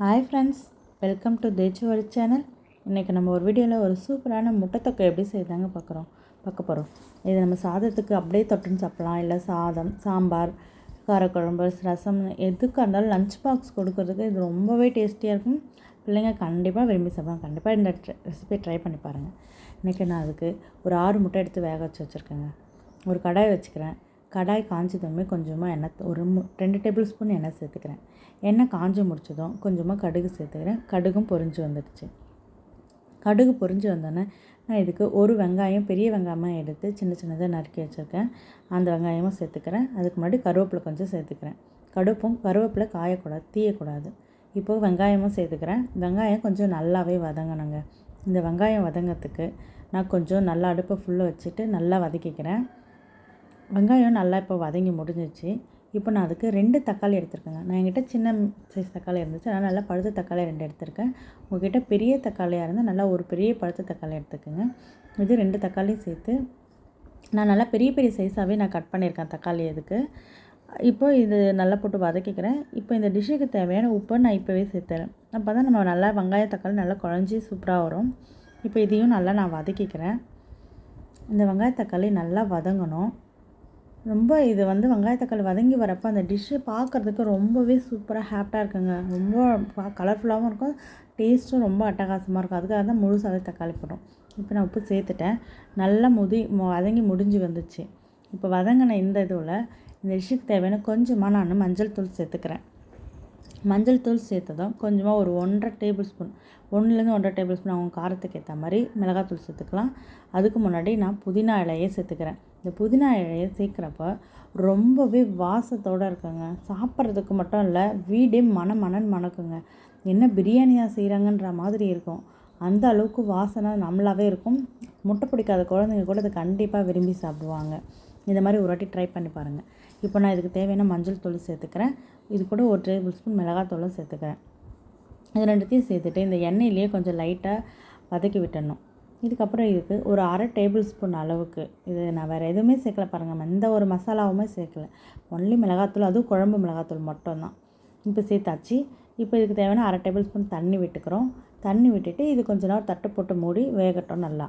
Hi friends welcome to தேச்சுவரி channel இன்றைக்கி நம்ம ஒரு வீடியோவில் ஒரு சூப்பரான முட்டைத்தொக்கை எப்படி செய்தாங்க பார்க்குறோம். பார்க்க போகிறோம் இது நம்ம சாதத்துக்கு அப்படியே தொட்டுன்னு சாப்பிட்லாம். இல்லை சாதம் சாம்பார் காரக்குழம்பு ரசம் எதுக்காக இருந்தாலும் லஞ்ச் பாக்ஸ் கொடுக்கறதுக்கு இது ரொம்பவே டேஸ்டியாக இருக்கும். பிள்ளைங்க கண்டிப்பாக விரும்பி சாப்பிடுவாங்க. கண்டிப்பாக இந்த ரெசிபி ட்ரை பண்ணி பாருங்கள் இன்றைக்கி நான் அதுக்கு ஒரு ஆறு முட்டை எடுத்து வேக வச்சு வச்சுருக்கேங்க. ஒரு கடாய் வச்சுக்கிறேன். கடாய் காஞ்சதுமே கொஞ்சமாக எண்ணெய் ஒரு ரெண்டு டேபிள் ஸ்பூன் எண்ணெய் சேர்த்துக்கிறேன். எண்ணெய் காஞ்சி முடிச்சதும் கொஞ்சமாக கடுகு சேர்த்துக்கிறேன். கடுகும் பொறிஞ்சு வந்துடுச்சு. கடுகு பொறிஞ்சு வந்தோடனே நான் இதுக்கு ஒரு வெங்காயம் பெரிய வெங்காயமாக எடுத்து சின்ன சின்னதாக நறுக்கி வச்சுருக்கேன். அந்த வெங்காயமும் சேர்த்துக்கிறேன். அதுக்கு முன்னாடி கருவேப்பிலை கொஞ்சம் சேர்த்துக்கிறேன். கடுப்பும் கருவேப்பிலை காயக்கூடாது தீயக்கூடாது. இப்போது வெங்காயமும் சேர்த்துக்கிறேன். வெங்காயம் கொஞ்சம் நல்லாவே வதங்கணுங்க. இந்த வெங்காயம் வதங்கிறதுக்கு நான் கொஞ்சம் நல்லா அடுப்பை ஃபுல்லாக வச்சுட்டு நல்லா வதக்கிக்கிறேன். வெங்காயம் நல்லா இப்போ வதங்கி முடிஞ்சிச்சு. இப்போ நான் அதுக்கு ரெண்டு தக்காளி எடுத்துருக்கேங்க. நான் என்கிட்ட சின்ன சைஸ் தக்காளி இருந்துச்சு. அதனால் நல்லா பழுத்த தக்காளி ரெண்டு எடுத்திருக்கேன். உங்ககிட்ட பெரிய தக்காளியாக இருந்தால் நல்லா ஒரு பெரிய பழுத்த தக்காளி எடுத்துக்கோங்க. இது ரெண்டு தக்காளியும் சேர்த்து நான் நல்லா பெரிய பெரிய சைஸாகவே நான் கட் பண்ணியிருக்கேன் தக்காளி இதுக்கு. இப்போ இது நல்லா போட்டு வதக்கிக்கிறேன். இப்போ இந்த டிஷ்ஷுக்கு தேவையான உப்பை நான் இப்போவே சேர்த்துறேன். அப்போ தான் நம்ம நல்லா வெங்காய தக்காளி நல்லா குழஞ்சி சூப்பராக வரும். இப்போ இதையும் நல்லா நான் வதக்கிக்கிறேன். இந்த வெங்காய தக்காளி நல்லா வதங்கணும். ரொம்ப இது வந்து வெங்காயத்தக்காளி வதங்கி வரப்போ அந்த டிஷ்ஷு பார்க்குறதுக்கு ரொம்பவே சூப்பராக ஹாப்டாக இருக்குங்க. ரொம்ப கலர்ஃபுல்லாகவும் இருக்கும். டேஸ்ட்டும் ரொம்ப அட்டகாசமாக இருக்கும். அதுக்காக தான் முழுசாகவே தக்காளி போடும் இப்போ நான் உப்பு சேர்த்துட்டேன். நல்லா முதி வதங்கி முடிஞ்சு வந்துச்சு. இப்போ வதங்கின இந்த இதில் இந்த டிஷ்ஷுக்கு தேவையான கொஞ்சமாக நான் மஞ்சள் தூள் சேர்த்துக்கிறேன். மஞ்சள் தூள் சேர்த்ததும் கொஞ்சமாக ஒரு ஒன்றரை டேபிள் ஸ்பூன் ஒன்றுலேருந்து ஒன்றரை டேபிள் ஸ்பூன் அவங்க காரத்துக்கு ஏற்ற மாதிரி மிளகாத்தூள் சேர்த்துக்கலாம். அதுக்கு முன்னாடி நான் புதினா இலையை சேர்த்துக்கிறேன். இந்த புதினா இலையை சேர்க்குறப்ப ரொம்பவே வாசத்தோடு இருக்குங்க. சாப்பிட்றதுக்கு மட்டும் இல்லை வீடே மன மனன் மணக்குங்க. என்ன பிரியாணியாக செய்கிறாங்கன்ற மாதிரி இருக்கும். அந்த அளவுக்கு வாசனை நம்மளாவே இருக்கும். முட்டை பிடிக்காத குழந்தைங்க கூட அதை கண்டிப்பாக விரும்பி சாப்பிடுவாங்க. இந்த மாதிரி ஒரு வாட்டி ட்ரை பண்ணி பாருங்கள் இப்போ நான் இதுக்கு தேவையான மஞ்சள் தூள் சேர்த்துக்கிறேன். இது கூட ஒரு டேபிள் ஸ்பூன் மிளகாத்தூளும் சேர்த்துக்கிறேன். இது ரெண்டுத்தையும் சேர்த்துட்டு இந்த எண்ணெயிலேயே கொஞ்சம் லைட்டாக வதக்கி விட்டணும் இதுக்கப்புறம் இதுக்கு ஒரு அரை டேபிள் ஸ்பூன் அளவுக்கு இது நான் வேறு எதுவுமே சேர்க்கல பாருங்கள் எந்த ஒரு மசாலாவுமே சேர்க்கல. ஒன்லி மிளகாத்தூள் அதுவும் குழம்பு மிளகாத்தூள் மட்டும்தான். இப்போ சேர்த்தாச்சு. இப்போ இதுக்கு தேவையான அரை டேபிள் ஸ்பூன் தண்ணி விட்டுக்கிறோம். தண்ணி விட்டுட்டு இது கொஞ்ச நேரம் தட்டு போட்டு மூடி வேகட்டும் நல்லா.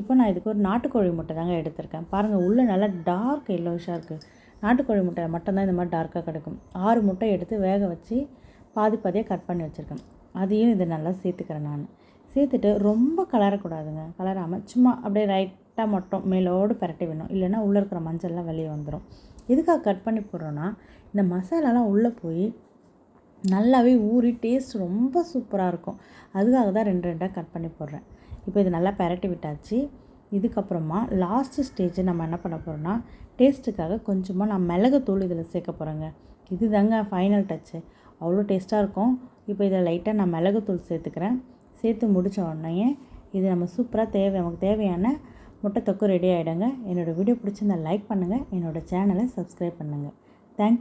இப்போ நான் இதுக்கு ஒரு நாட்டுக்கோழி முட்டை தாங்க எடுத்திருக்கேன். பாருங்கள் உள்ளே நல்லா டார்க் எல்லோஷாக இருக்குது நாட்டுக்கோழி முட்டை மட்டும்தான் இந்த மாதிரி டார்க்காக கிடைக்கும். ஆறு முட்டை எடுத்து வேக வச்சு பாதி பாதியாக கட் பண்ணி வச்சுருக்கேன். அதையும் இதை நல்லா சேர்த்துக்கிறேன் நான். சேர்த்துட்டு ரொம்ப கலரக்கூடாதுங்க கலராமல் சும்மா அப்படியே ரைட்டாக மட்டும் மேலோடு பரட்டி வேணும் இல்லைன்னா உள்ளே இருக்கிற மஞ்சள்லாம் வெளியே வந்துடும் எதுக்காக கட் பண்ணி போடுறோன்னா இந்த மசாலாலாம் உள்ளே போய் நல்லாவே ஊறி டேஸ்ட் ரொம்ப சூப்பராக இருக்கும். அதுக்காக தான் ரெண்டு ரெண்டாக கட் பண்ணி போடுறேன். இப்போ இது நல்லா பரட்டி விட்டாச்சு. இதுக்கப்புறமா லாஸ்ட்டு ஸ்டேஜ் நம்ம என்ன பண்ண போகிறோன்னா டேஸ்ட்டுக்காக கொஞ்சமாக நான் மிளகுத்தூள் இதில் சேர்க்க போகிறேங்க இது தாங்க ஃபைனல் டச்சு அவ்வளோ டேஸ்ட்டாக இருக்கும். இப்போ இதில் லைட்டாக நான் மிளகுத்தூள் சேர்த்துக்கிறேன். சேர்த்து முடித்த உடனே இது நம்ம சூப்பராக தேவை நமக்கு தேவையான முட்டை தொக்கு ரெடி ஆகிடுங்க என்னோடய வீடியோ பிடிச்சிருந்தா லைக் பண்ணுங்கள் என்னோடய சேனலை சப்ஸ்கிரைப் பண்ணுங்கள் தேங்க்யூ